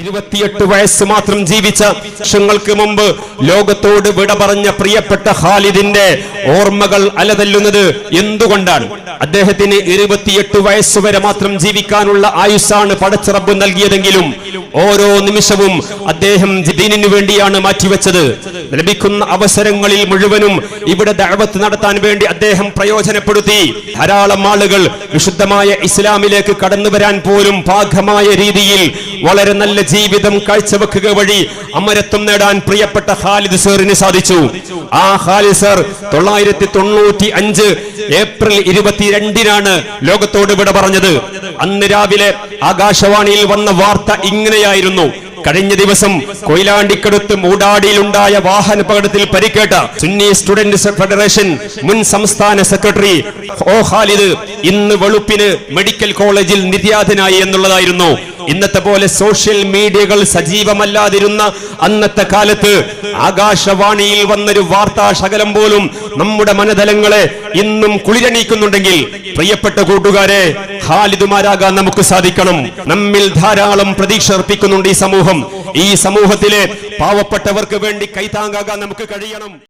ഇരുപത്തിയെട്ട് വയസ്സ് മാത്രം ജീവിച്ച വർഷങ്ങൾക്ക് മുമ്പ് ലോകത്തോട് വിട പറഞ്ഞ പ്രിയപ്പെട്ട ഖാലിദിന്റെ ഓർമ്മകൾ അലതല്ലുന്നത് എന്തുകൊണ്ടാണ്? അദ്ദേഹത്തിന് ഇരുപത്തിയെട്ട് വയസ്സ് വരെ മാത്രം ജീവിക്കാനുള്ള ആയുസ്സാണ് പടച്ചിറബ് നൽകിയതെങ്കിലും ഓരോ നിമിഷവും അദ്ദേഹം ദീനിനു വേണ്ടിയാണ് മാറ്റിവെച്ചത്. ലഭിക്കുന്ന അവസരങ്ങളിൽ മുഴുവനും ഇവിടെ ദഴവത്ത് നടത്താൻ വേണ്ടി അദ്ദേഹം പ്രയോജനപ്പെടുത്തി. ധാരാളം ആളുകൾ വിശുദ്ധമായ ഇസ്ലാമിലേക്ക് കടന്നു വരാൻ പോലും പാകമായ രീതിയിൽ വളരെ നല്ല ജീവിതം കാഴ്ചവെക്കുക വഴി അമരത്വം നേടാൻ പ്രിയപ്പെട്ട ഖാലിദ് സാറിന് സാധിച്ചു. ആ ഖാലിദ് സർ തൊള്ളായിരത്തി തൊണ്ണൂറ്റി അഞ്ച് ഏപ്രിൽ ഇരുപത്തിരണ്ടിനാണ് ലോകത്തോട് വിട പറഞ്ഞത്. അന്ന് രാവിലെ ആകാശവാണിയിൽ വന്ന വാർത്ത ഇങ്ങനെയായിരുന്നു. കഴിഞ്ഞ ദിവസം കൊയിലാണ്ടിക്കടുത്ത് മൂടാടിയിലുണ്ടായ വാഹനപകടത്തിൽ പരിക്കേറ്റ സുന്നി സ്റ്റുഡന്റ് ഫെഡറേഷൻ മുൻ സംസ്ഥാന സെക്രട്ടറി ഓ ഖാലിദ് ഇന്ന് വെളുപ്പിന് മെഡിക്കൽ കോളേജിൽ നിര്യാതനായി എന്നുള്ളതായിരുന്നു. ഇന്നത്തെ പോലെ സോഷ്യൽ മീഡിയകൾ സജീവമല്ലാതിരുന്ന അന്നത്തെ കാലത്ത് ആകാശവാണിയിൽ വന്നൊരു വാർത്താ ശകലം പോലും നമ്മുടെ മനതലങ്ങളെ ഇന്നും കുളിരണിയിക്കുന്നുണ്ടെങ്കിൽ പ്രിയപ്പെട്ട കൂട്ടുകാരെ ഹാലിതുമാരാകാൻ നമുക്ക് സാധിക്കണം. നമ്മിൽ ധാരാളം പ്രതീക്ഷ അർപ്പിക്കുന്നുണ്ട് ഈ സമൂഹം. ഈ സമൂഹത്തിലെ പാവപ്പെട്ടവർക്ക് വേണ്ടി കൈതാങ്ങാകാൻ നമുക്ക് കഴിയണം.